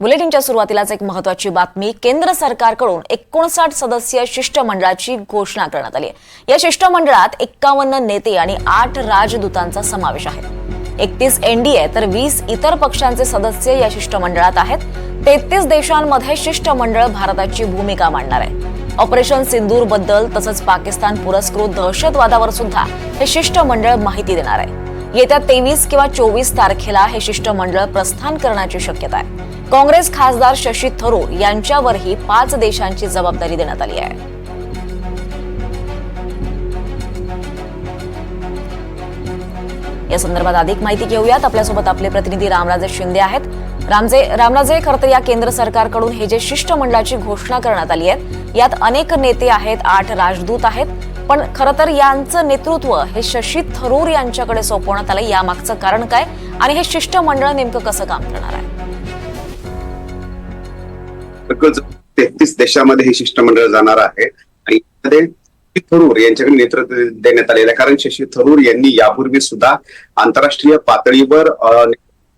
बुलेटिनच्या सुरुवातीलाच एक महत्वाची बातमी केंद्र सरकारकडून एकोणसाठ सदस्यीय शिष्टमंडळाची घोषणा करण्यात आली आहे. या शिष्टमंडळात एक्कावन्न नेते आणि आठ राजदूतांचा समावेश आहे. एकतीस एनडीए तर वीस इतर पक्षांचे सदस्य या शिष्टमंडळात आहेत. तेहतीस देशांमध्ये शिष्टमंडळ भारताची भूमिका मांडणार आहे. ऑपरेशन सिंदूरबद्दल तसंच पाकिस्तान पुरस्कृत दहशतवादावर सुद्धा हे शिष्टमंडळ माहिती देणार आहे. येत्या तेवीस किंवा चोवीस तारखेला हे शिष्टमंडळ प्रस्थान करण्याची शक्यता आहे. काँग्रेस खासदार शशी थरूर यांच्यावरही पाच देशांची जबाबदारी देण्यात आली आहे. या संदर्भात अधिक माहिती घेऊयात. आपल्यासोबत आपले प्रतिनिधी रामराजे शिंदे आहेत. रामजे रामराजे खरं तर या केंद्र सरकारकडून हे जे शिष्टमंडळाची घोषणा करण्यात आली आहे यात अनेक नेते आहेत आठ राजदूत आहेत. पण खरं तर यांचं नेतृत्व हे शशी थरूर यांच्याकडे सोपवण्यात आलं यामागचं कारण काय आणि हे शिष्टमंडळ नेमकं कसं काम करणार आहे? तेहतीस देशामध्ये हे शिष्टमंडळ जाणार आहे. आणि थरूर यांच्याकडे नेतृत्व देण्यात आलेलं आहे. कारण शशी थरूर यांनी यापूर्वी सुद्धा आंतरराष्ट्रीय पातळीवर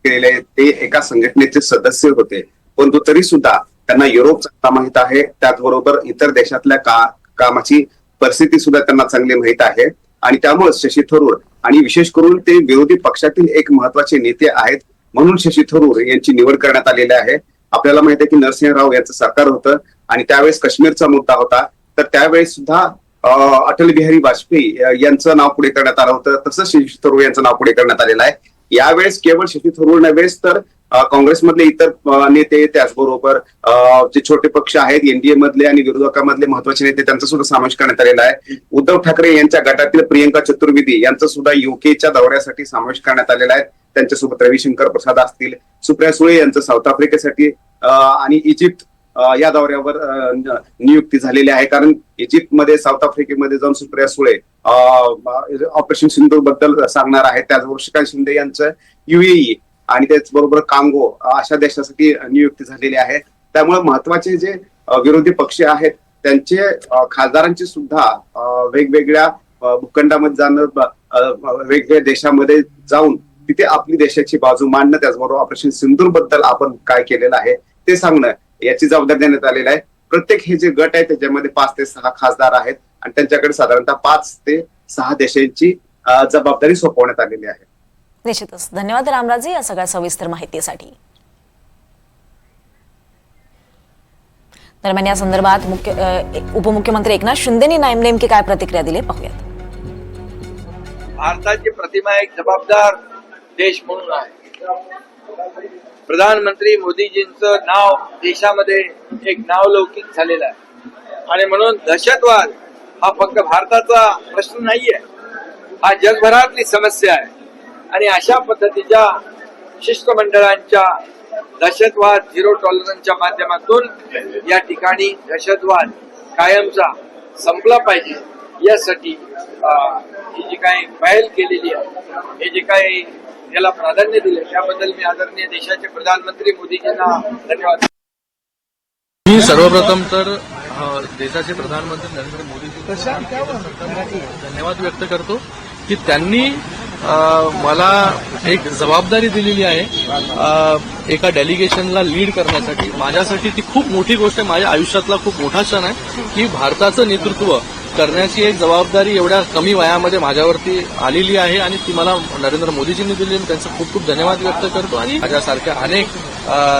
केलेले ते एका संघटनेचे सदस्य होते. परंतु तरी सुद्धा त्यांना युरोप माहीत आहे. त्याचबरोबर इतर देशातल्या का कामाची परिस्थिती सुद्धा त्यांना चांगली माहीत आहे. आणि त्यामुळे शशी थरूर आणि विशेष करून ते विरोधी पक्षातील एक महत्त्वाचे नेते आहेत म्हणून शशी थरूर यांची निवड करण्यात आलेली आहे. आपल्याला माहिती आहे की नरसिंह राव यांचं सरकार होतं आणि त्यावेळेस काश्मीरचा मुद्दा होता. तर त्यावेळेस सुद्धा अं, अटल बिहारी वाजपेयी यांचं नाव पुढे करण्यात आलं होतं. तसंच शशी थरूर यांचं नाव पुढे करण्यात आलेलं आहे. यावेळेस केवळ शशी थरूर नव्हेच तर काँग्रेसमधले इतर नेते त्याचबरोबर जे छोटे पक्ष आहेत एनडीए मधले आणि विरोधकामधले महत्त्वाचे नेते त्यांचा सुद्धा समावेश करण्यात आलेला आहे. उद्धव ठाकरे यांच्या गटातील प्रियंका चतुर्वेदी यांचा सुद्धा युकेच्या दौऱ्यासाठी समावेश करण्यात आलेला आहे. त्यांच्यासोबत रविशंकर प्रसाद असतील सुप्रिया सुळे यांचं साऊथ आफ्रिकेसाठी आणि इजिप्त या दौऱ्यावर नियुक्ती झालेली आहे. कारण इजिप्तमध्ये साऊथ आफ्रिकेमध्ये जाऊन सुप्रिया सुळे ऑपरेशन सिंधू बद्दल सांगणार आहेत. त्याचबरोबर श्रीकांत शिंदे यांचं युएई आणि त्याचबरोबर कांगो अशा देशासाठी नियुक्ती झालेली आहे. त्यामुळे महत्त्वाचे जे विरोधी पक्ष आहेत त्यांचे खासदारांची सुद्धा वेगवेगळ्या भूखंडामध्ये जाणं वेगवेगळ्या देशामध्ये जाऊन तिथे आपली देशाची बाजू मांडणं त्याचबरोबर ऑपरेशन सिंधूरबद्दल आपण काय केलेलं आहे ते सांगणं. याची जबाबदारी देण्यात आलेली आहे. प्रत्येक हे जे गट आहे त्याच्यामध्ये पाच ते सहा खासदार आहेत आणि त्यांच्याकडे साधारणतः पाच ते सहा देशांची जबाबदारी सोपवण्यात आलेली आहे. निश्चितच. धन्यवाद रामराजे या सगळ्या सविस्तर माहितीसाठी. दरम्यान या संदर्भात मुख्य उपमुख्यमंत्री एकनाथ शिंदेनी नेम- नेमकी काय प्रतिक्रिया दिली पाहूयात. भारताची प्रतिमा एक जबाबदार देश म्हणून आहे. प्रधानमंत्री मोदीजींचं नाव देशामध्ये एक नावलौकिक झालेलं आहे. आणि म्हणून दहशतवाद हा फक्त भारताचा प्रश्न नाहीये हा जगभरातली समस्या आहे. आणि अशा पद्धतीच्या शिष्टमंडळांच्या दहशतवाद झिरो टॉलरन्सच्या माध्यमातून या ठिकाणी दहशतवाद कायमचा संपला पाहिजे यासाठी ही जी काही पहल केलेली आहे हे जे काही याला प्राधान्य दिले. त्याबद्दल मी आदरणीय देशाचे प्रधानमंत्री मोदीजींना धन्यवाद. मी सर्वप्रथम तर देशाचे प्रधानमंत्री नरेंद्र मोदीजी धन्यवाद व्यक्त करतो की त्यांनी मला एक जबाबदारी दिलेली आहे एका डेलिगेशनला लीड करण्यासाठी. माझ्यासाठी ती खूप मोठी गोष्ट आहे. माझ्या आयुष्यातला खूप मोठा क्षण आहे की भारताचं नेतृत्व करण्याची एक जबाबदारी एवढ्या कमी वयामध्ये माझ्यावरती आलेली आहे आणि ती मला नरेंद्र मोदीजींनी दिली आणि त्यांचा खूप खूप धन्यवाद व्यक्त करतो. आणि माझ्यासारख्या अनेक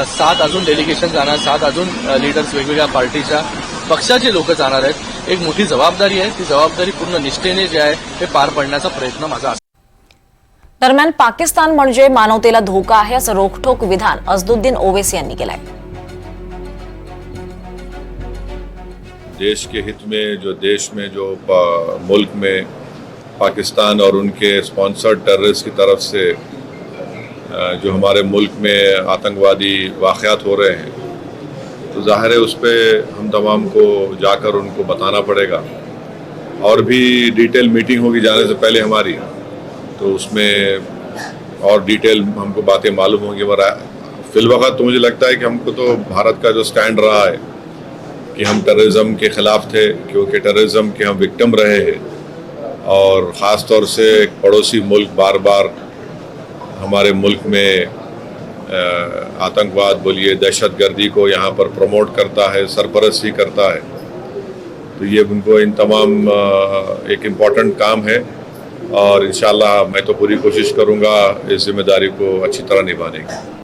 सात अजून डेलिगेशन जाणार सात अजून लीडर्स वेगवेगळ्या पार्टीच्या पक्षाचे लोक जाणार आहेत. एक मोठी जबाबदारी आहे. ती जबाबदारी पूर्ण निष्ठेने जे आहे ते पार पाडण्याचा प्रयत्न माझा दरम्यान पाकिस्तान म्हणजे मानवतेला धोका आहे असं रोखठोक विधान अजदुद्दीन ओवेसी यांनी केलंय. देश के हित में, जो देश में, जो मुल्क में पाकिस्तान और उनके स्पॉन्सर्ड टेररिस्ट की तरफ़ से जो हमारे मुल्क में आतंकवादी वाक़ात हो रहे हैं तो ज़ाहिर है उस पर हम तमाम को जाकर उनको बताना पड़ेगा। और भी डिटेल मीटिंग होगी जाने से पहले हमारी तो उसमें और डिटेल हमको बातें मालूम होंगी। मगर फिलवक़्त तो मुझे लगता है कि हमको तो भारत का जो स्टैंड रहा है कि हम टेररिज्म के ख़िलाफ़ थे, क्योंकि टेररिज्म के हम विक्टिम रहे हैं। और ख़ास तौर से एक पड़ोसी मुल्क बार बार हमारे मुल्क में आतंकवाद, बोलिए, दहशतगर्दी को यहाँ पर प्रमोट करता है, सरपरस्ती करता है। तो ये उनको इन तमाम एक इंपॉर्टेंट काम है। और इंशाल्लाह मैं तो पूरी कोशिश करूँगा इस ज़िम्मेदारी को अच्छी तरह निभाने की।